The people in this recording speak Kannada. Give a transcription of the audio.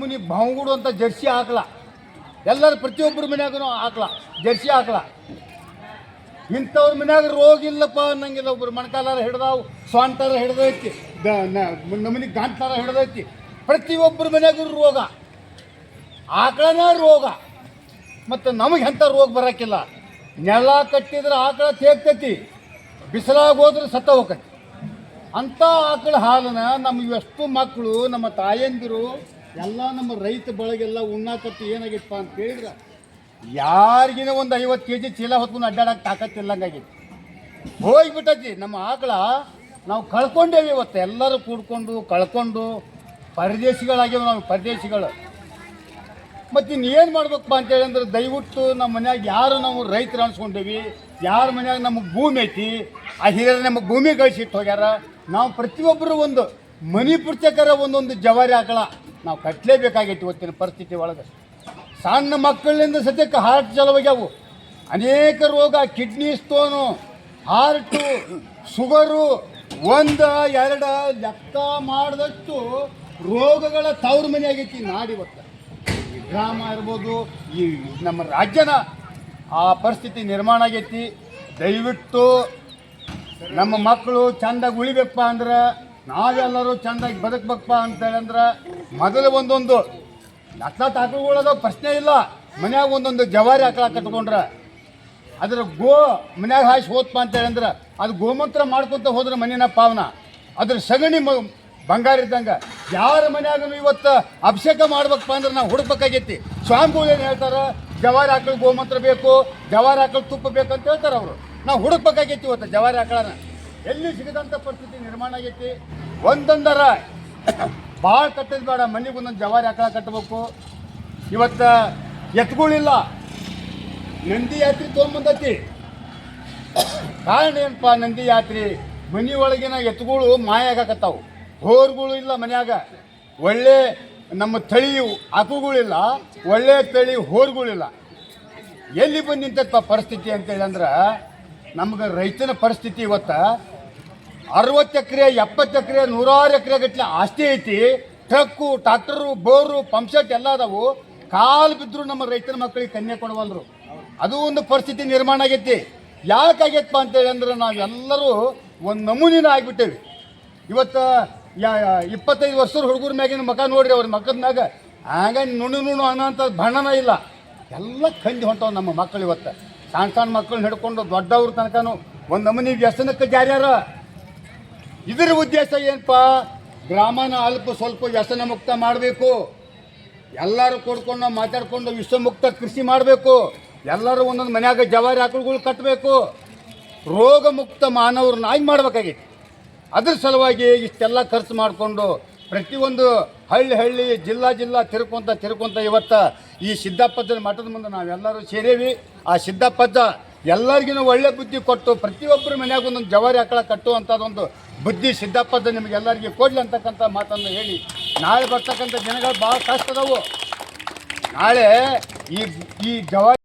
ಮುನಿ ಭಾವಗುಡು ಅಂತ ಜರ್ಸಿ ಹಾಕಲ. ಎಲ್ಲರ ಪ್ರತಿಯೊಬ್ಬರ ಮನ್ಯಾಗೂ ಹಾಕಲ. ಜರ್ಸಿ ಹಾಕಲ. ಇಂಥವ್ರ ಮನ್ಯಾಗ ರೋಗ ಇಲ್ಲಪ್ಪ ಅನ್ನಂಗಿಲ್ಲ. ಒಬ್ರು ಮಣಕಾಲಾರ ಹಿಡ್ದಾವು, ಸ್ವಾಂತಾರ ಹಿಡ್ದೈತಿ. ನಮನಿ ಗಾಂಟಾರ ಹಿಡ್ದೈತಿ. ಪ್ರತಿಯೊಬ್ಬರ ಮನ್ಯಾಗೂ ರೋಗ. ಆಕಳನೇ ರೋಗ. ಮತ್ತು ನಮಗೆ ಎಂಥ ರೋಗ ಬರೋಕ್ಕಿಲ್ಲ ನೆಲ ಕಟ್ಟಿದ್ರೆ ಆಕಳ ತೇಗ್ತೈತಿ. ಬಿಸಿಲಾಗ ಹೋದ್ರೆ ಸತ್ತ ಹೋಗತಿ ಅಂಥ ಆಕಳ ಹಾಲನ್ನ ನಮ್ಮ ಎಷ್ಟು ಮಕ್ಕಳು, ನಮ್ಮ ತಾಯಂದಿರು ಎಲ್ಲ ನಮ್ಮ ರೈತ ಬಳಗೆಲ್ಲ ಉಣ್ಣಾಕತ್ತಿ ಏನಾಗಿತ್ತಪ್ಪ ಅಂತ ಕೇಳಿದ್ರೆ? ಯಾರಿಗಿನ ಒಂದು ಐವತ್ತು ಕೆ ಜಿ ಚೀಲ ಹೊತ್ಕೊಂಡು ಅಡ್ಡಾಡಕ್ಕೆ ತಾಕತ್ತಿಲ್ಲಂಗಾಗಿತ್ತು ಹೋಗ್ಬಿಟ್ಟಿ ನಮ್ಮ ಆಕಳ ನಾವು ಕಳ್ಕೊಂಡೇವಿ ಇವತ್ತು. ಎಲ್ಲರೂ ಕೂಡ್ಕೊಂಡು ಕಳ್ಕೊಂಡು ಪರದೇಶಿಗಳಾಗ್ಯವ ನಾವು ಪರದೇಶಿಗಳು. ಮತ್ತು ಇನ್ನೇನು ಮಾಡ್ಬೇಕಪ್ಪ ಅಂತೇಳಿ ಅಂದ್ರೆ ದಯವಿಟ್ಟು ನಮ್ಮ ಮನ್ಯಾಗ ಯಾರು ನಾವು ರೈತರು ಅನ್ಸ್ಕೊಂಡೇವಿ, ಯಾರ ಮನ್ಯಾಗ ನಮಗೆ ಭೂಮಿ ಐತಿ, ಆ ಹಿರಿಯರು ನಮಗೆ ಭೂಮಿ ಗಳಿಸಿಟ್ಟು ಹೋಗ್ಯಾರ. ನಾವು ಪ್ರತಿಯೊಬ್ಬರು ಒಂದು ಮನಿ ಪುರ್ತಕರ ಒಂದೊಂದು ಜವಾರಿ ಆಕಳ. ನಾವು ಕಟ್ಟಲೇಬೇಕಾಗಿತ್ತು ಇವತ್ತಿನ ಪರಿಸ್ಥಿತಿ ಒಳಗೆ. ಸಣ್ಣ ಮಕ್ಕಳಿಂದ ಸದ್ಯಕ್ಕೆ ಹಾರ್ಟ್ ಚಲವಾಗ್ಯಾವು ಅನೇಕ ರೋಗ ಕಿಡ್ನಿ ಸ್ಟೋನು ಹಾರ್ಟು ಶುಗರು ಒಂದು, ಎರಡು ಲೆಕ್ಕ ಮಾಡಿದಷ್ಟು ರೋಗಗಳ ತವ್ರ ಮನೆ ಆಗೈತಿ ನಾಡಿವತ್ತು ಈ ಗ್ರಾಮ ಇರ್ಬೋದು, ಈ ನಮ್ಮ ರಾಜ್ಯನ ಆ ಪರಿಸ್ಥಿತಿ ನಿರ್ಮಾಣ ಆಗೈತಿ. ದಯವಿಟ್ಟು ನಮ್ಮ ಮಕ್ಕಳು ಚಂದಾಗಿ ಉಳಿಬೇಕಪ್ಪ ಅಂದ್ರೆ, ನಾವೆಲ್ಲರೂ ಚಂದಾಗಿ ಬದುಕಬೇಕಪ್ಪ ಅಂತೇಳಿ ಅಂದ್ರೆ ಮೊದಲು ಒಂದೊಂದು ಲಕ್ಷ ಆಕಳುಗಳದ ಪ್ರಶ್ನೆ ಇಲ್ಲ. ಮನ್ಯಾಗ ಒಂದೊಂದು ಜವಾರಿ ಆಕಳ ಕಟ್ಕೊಂಡ್ರೆ. ಅದ್ರ ಗೋ ಮನ್ಯಾಗ ಹಾಯ್ಸಿ ಹೋತ್ಪ ಅಂತೇಳಿ ಅಂದ್ರೆ ಅದು ಗೋಮೂತ್ರ ಮಾಡ್ಕೊಂತ ಹೋದ್ರೆ ಮನೆಯ ಪಾವನ. ಅದ್ರ ಸಗಣಿ ಮ ಬಂಗಾರ ಇದ್ದಂಗ ಯಾರ ಮನ್ಯಾಗ ಇವತ್ತು ಅಭಿಷೇಕ ಮಾಡ್ಬೇಕಪ್ಪ ಅಂದ್ರೆ ನಾವು ಹುಡುಕ್ಬೇಕಾಗೈತಿ. ಸ್ವಾಮಿಗಳು ಏನು ಹೇಳ್ತಾರೆ? ಜವಾರಿ ಆಕಳು ಗೋಮೂತ್ರ ಬೇಕು, ಜವಾರಿ ಆಕಳು ತುಪ್ಪ ಬೇಕು ಅಂತ ಹೇಳ್ತಾರೆ ಅವರು. ನಾವು ಹುಡುಕ್ಬೇಕಾಗೈತಿ ಇವತ್ತು ಜವಾರಿ ಆಕಳನ. ಎಲ್ಲಿ ಸಿಗದಂಥ ಪರಿಸ್ಥಿತಿ ನಿರ್ಮಾಣ ಆಗೈತಿ? ಒಂದೊಂದರ ಭಾಳ ಕಟ್ಟೋದು ಬೇಡ ಮನೆಗೆ ಒಂದೊಂದು ಜವಾರಿ ಆಕಳ ಕಟ್ಟಬೇಕು ಇವತ್ತು ಎತ್ಗಳಿಲ್ಲ. ನಂದಿ ಯಾತ್ರೆ ತೊಗೊಂಬಂದತಿ ಕಾರಣ ಏನಪ್ಪ, ನಂದಿ ಯಾತ್ರಿ? ಮನೆ ಒಳಗಿನ ಎತ್ತುಗಳು ಮಾಯ ಆಗಾಕತ್ತಾವು. ಹೋರ್ಗಳು ಇಲ್ಲ ಮನ್ಯಾಗ. ಒಳ್ಳೆ ನಮ್ಮ ತಳಿ ಆಕುಗಳಿಲ್ಲ ಒಳ್ಳೆ ತಳಿ ಹೋರ್ಗಳಿಲ್ಲ. ಎಲ್ಲಿ ಬಂದು ನಿಂತಪ್ಪ ಪರಿಸ್ಥಿತಿ ಅಂತೇಳಿ ಅಂದ್ರೆ, ನಮ್ಗೆ ರೈತನ ಪರಿಸ್ಥಿತಿ ಇವತ್ತು ಅರವತ್ತು ಎಕರೆ, ಎಪ್ಪತ್ತು ಎಕರೆ, ನೂರಾರು ಎಕರೆ ಗಟ್ಟಲೆ ಆಸ್ತಿ ಐತಿ. ಟ್ರಕ್ಕು, ಟ್ರಾಕ್ಟರು, ಬೋರು ಪಂಪ್ಸೆಟ್ ಎಲ್ಲ ಅದಾವು. ಕಾಲು ಬಿದ್ದರೂ ನಮ್ಮ ರೈತನ ಮಕ್ಕಳಿಗೆ ಕನ್ಯೆ ಕೊಡವಲ್ರು. ಅದು ಒಂದು ಪರಿಸ್ಥಿತಿ ನಿರ್ಮಾಣ ಆಗೈತಿ. ಯಾಕಾಗೈತಪ್ಪ ಅಂತೇಳಿ ಅಂದ್ರೆ ನಾವೆಲ್ಲರೂ ಒಂದು ನಮೂನಿನ ಆಗಿಬಿಟ್ಟೇವಿ. ಇವತ್ತು ಯಾ, ಇಪ್ಪತ್ತೈದು ವರ್ಷದ ಹುಡುಗರ ಮ್ಯಾಗಿನ ಮಕ ನೋಡ್ರಿ ಅವ್ರ ಮಕ್ಕದ ಮ್ಯಾಗ ಆಗ ನುಣು ನುಣು ಅನ್ನೋಂಥ ಬಣ್ಣನ ಇಲ್ಲ. ಎಲ್ಲ ಕಂದಿ ಹೊಂಟವು ನಮ್ಮ ಮಕ್ಕಳು ಇವತ್ತು. ಸಣ್ಣ ಸಣ್ಣ ಮಕ್ಕಳನ್ನ ಹಿಡ್ಕೊಂಡು ದೊಡ್ಡವ್ರ ತನಕನು ಒಂದು ನಮೂನಿ ವ್ಯಸನಕ್ಕೆ ಜಾರ್ಯಾರ. ಇದರ ಉದ್ದೇಶ ಏನಪ್ಪ ಗ್ರಾಮನ ಅಲ್ಪ ಸ್ವಲ್ಪ ವ್ಯಸನ ಮುಕ್ತ ಮಾಡಬೇಕು. ಎಲ್ಲರೂ ಕೂಡ್ಕೊಂಡು ನಾವು ಮಾತಾಡ್ಕೊಂಡು ವಿಶ್ವಮುಕ್ತ ಕೃಷಿ ಮಾಡಬೇಕು. ಎಲ್ಲರೂ ಒಂದೊಂದು ಮನ್ಯಾಗ ಜವಾರಿ ಆಕಳುಗಳು ಕಟ್ಟಬೇಕು ರೋಗ ಮುಕ್ತ ಮಾನವರನ್ನಾಗಿ ಮಾಡಬೇಕಾಗಿತ್ತು ಅದ್ರ ಸಲುವಾಗಿ ಇಷ್ಟೆಲ್ಲ ಖರ್ಚು ಮಾಡಿಕೊಂಡು ಪ್ರತಿಯೊಂದು ಹಳ್ಳಿ ಹಳ್ಳಿ ಜಿಲ್ಲಾ ಜಿಲ್ಲಾ ತಿರ್ಕೊಂತ ತಿರ್ಕೊಂತ ಇವತ್ತು ಈ ಸಿದ್ದಪ್ಪಜ್ಜನ ಮಠದ ಮುಂದೆ ನಾವೆಲ್ಲರೂ ಸೇರೇವಿ. ಆ ಸಿದ್ದಪ್ಪಜ್ಜ ಎಲ್ಲರಿಗೂ ಒಳ್ಳೆ ಬುದ್ಧಿ ಕೊಟ್ಟು ಪ್ರತಿಯೊಬ್ಬರ ಮನೆಯಾಗ ಒಂದೊಂದು ಜವಾರಿ ಆಕಳ ಕಟ್ಟುವಂಥದ್ದೊಂದು ಬುದ್ಧಿ ಸಿದ್ದಪ್ಪದ ನಿಮಗೆ ಎಲ್ಲರಿಗೆ ಕೊಡ್ಲಿ ಅಂತಕ್ಕಂಥ ಮಾತನ್ನು ಹೇಳಿ. ನಾಳೆ ಬರ್ತಕ್ಕಂಥ ದಿನಗಳು ಭಾಳ ಕಷ್ಟ ನಾಳೆ ಈ ಈ ಜವಾರಿ